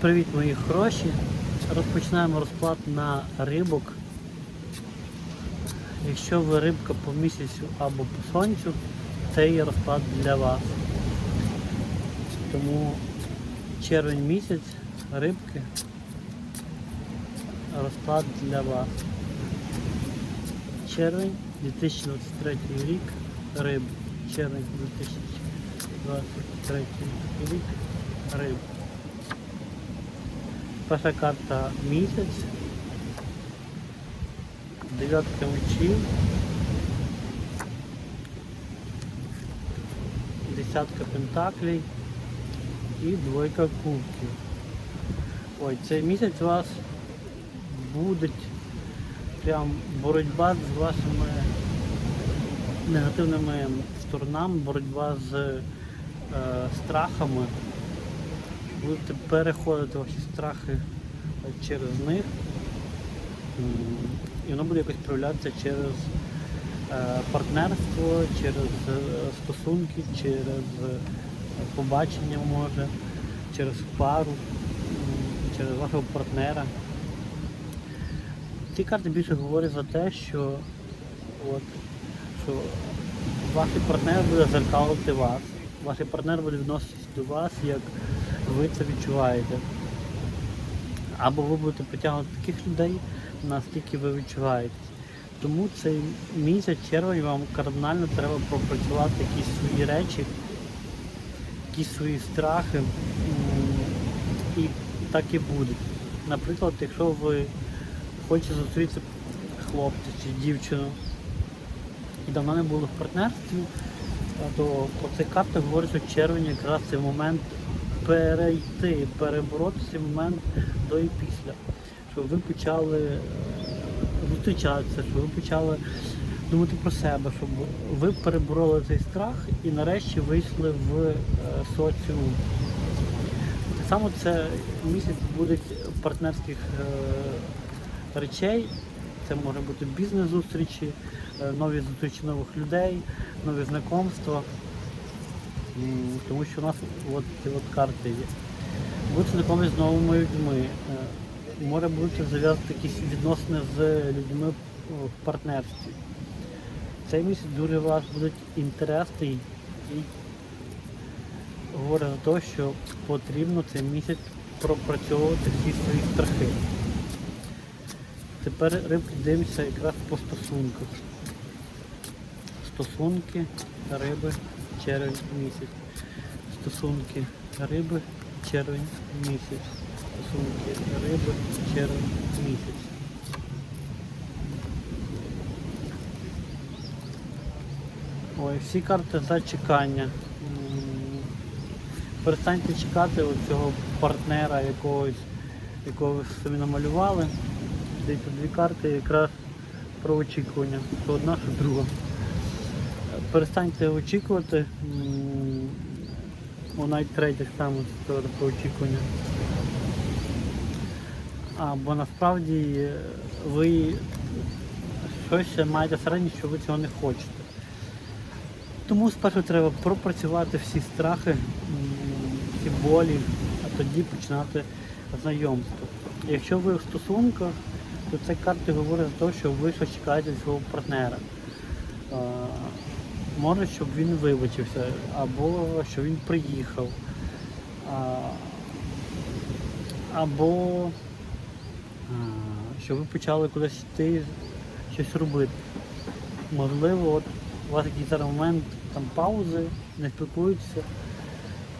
Привіт, мої хороші. Розпочинаємо розклад на рибок. Якщо ви рибка по місяцю або по сонцю, це є розклад для вас. Тому червень місяць рибки розклад для вас. Червень 2023 рік риб. Червень 2023 рік риб. Перша карта місяць. Дев'ятка мечів. Десятка пентаклей і двойка кубків. Ой, цей місяць у вас буде прям боротьба з вашими негативними сторонами, боротьба з е, страхами. Будете переходити ваші страхи через них. І воно буде якось проявлятися через е, партнерство, через е, стосунки, через е, побачення може, через пару, через вашого партнера. Ці карти більше говорять за те, що, от, що ваш партнер буде зеркалити вас. Ваш партнер буде відноситися до вас, як ви це відчуваєте. Або ви будете притягувати таких людей, наскільки ви відчуваєте. Тому цей місяць червень вам кардинально треба пропрацювати якісь свої речі, якісь свої страхи. І так і буде. Наприклад, якщо ви хочете зустріти хлопця чи дівчину і давно не були в партнерстві, то по цих картах говорить, що червень якраз цей момент перейти, перебороти цей момент до і після. Щоб ви почали е, зустрічатися, щоб ви почали думати про себе, щоб ви перебороли цей страх і нарешті вийшли в е, соціум. Так само це місяць буде партнерських е, речей. Це може бути бізнес-зустрічі, нові зустрічі нових людей, нові знайомства. Тому що у нас от, ці от карти є. Бути знайомі з новими людьми. Е, Може бути зав'язати якісь відносини з людьми в партнерстві. Цей місяць дуже у вас будуть інтересний і говорить за те, що потрібно цей місяць пропрацьовувати всі свої страхи. Тепер рибки дивимося якраз по стосунках. Стосунки риби червень місяць. Стосунки риби червень місяць. Стосунки риби червень місяць. Ой, всі карти зачекання. М, Перестаньте чекати цього партнера якогось, якого ви собі намалювали. Дивіться, дві карти якраз про очікування. Що одна, що друга. Перестаньте очікувати. М, О, навіть саме це теж про очікування. А, бо насправді е, ви щось маєте всередині, що ви цього не хочете. Тому спершу треба пропрацювати всі страхи, всі болі, а тоді починати знайомство. Якщо ви в стосунках, то це карти говорять за те, що ви щось чекаєте свого партнера. Може, щоб він вибачився, або щоб він приїхав, або щоб ви почали кудись йти, щось робити. Можливо, от у вас якийсь зараз момент там паузи, не спілкуєтеся,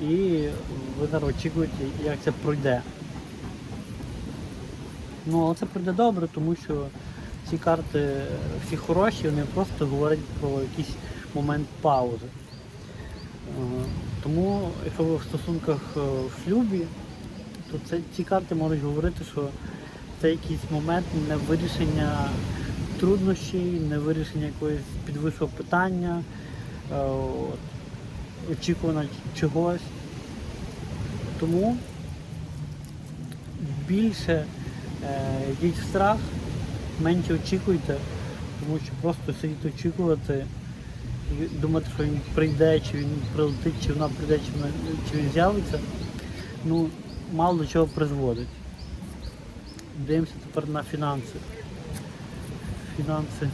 і ви зараз очікуєте, як це пройде. Ну, але це пройде добре, тому що ці карти всі хороші, вони просто говорять про якийсь момент паузи. Е, Тому, якщо ви в стосунках е, в шлюбі, то це, ці карти можуть говорити, що це якийсь момент невирішення труднощів, невирішення якогось підвищого питання, е, очікування чогось. Тому більше йдіть в страх, менше очікуйте, тому що просто сидіти очікувати думати, що він прийде, чи він прилетить, чи вона прийде, чи, вона, чи він з'явиться. Ну, мало до чого призводить. Дивимося тепер на фінанси. Фінанси.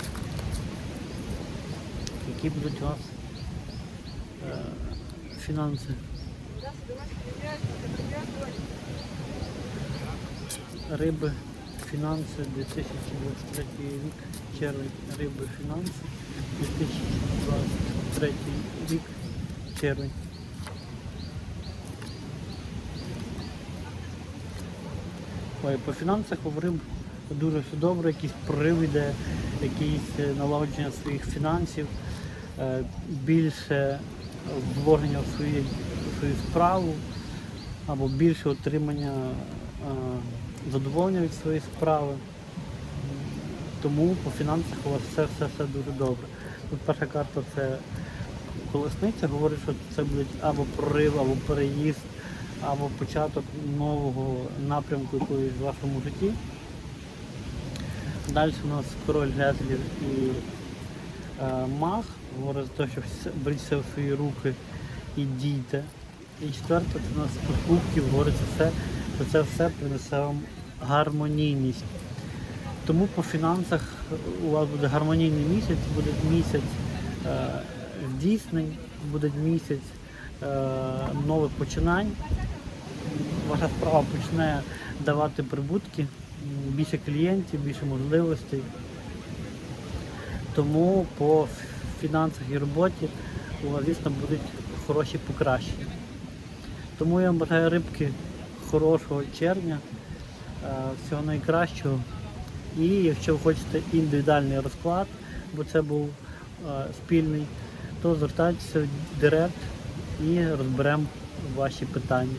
Які будуть у вас е, фінанси? Риби, фінанси, 2023 рік, червень, риби, фінанси, 2023 рік, червень. Ой, по фінансах говорив дуже все добре, якийсь прорив іде, якісь е, налагодження своїх фінансів, е, більше вложення в свої, в свою справу або більше отримання е, задоволення від своєї справи. Тому по фінансах у вас все, все, все дуже добре. Перша карта це колесниця, говорить, що це буде або прорив, або переїзд, або початок нового напрямку якоїсь в вашому житті. Далі у нас король жезлів і е, маг, говорить за те, що беріть все в свої руки і дійте. І четверте, це у нас по кубків, говорить що це все принесе вам гармонійність. Тому по фінансах у вас буде гармонійний місяць, буде місяць е, здійснень, буде місяць е, нових починань. Ваша справа почне давати прибутки, більше клієнтів, більше можливостей. Тому по фінансах і роботі у вас, звісно, будуть хороші покращення. Тому я вам бажаю рибки хорошого червня, е, всього найкращого. І якщо ви хочете індивідуальний розклад, бо це був е, спільний, то звертайтеся в директ і розберемо ваші питання.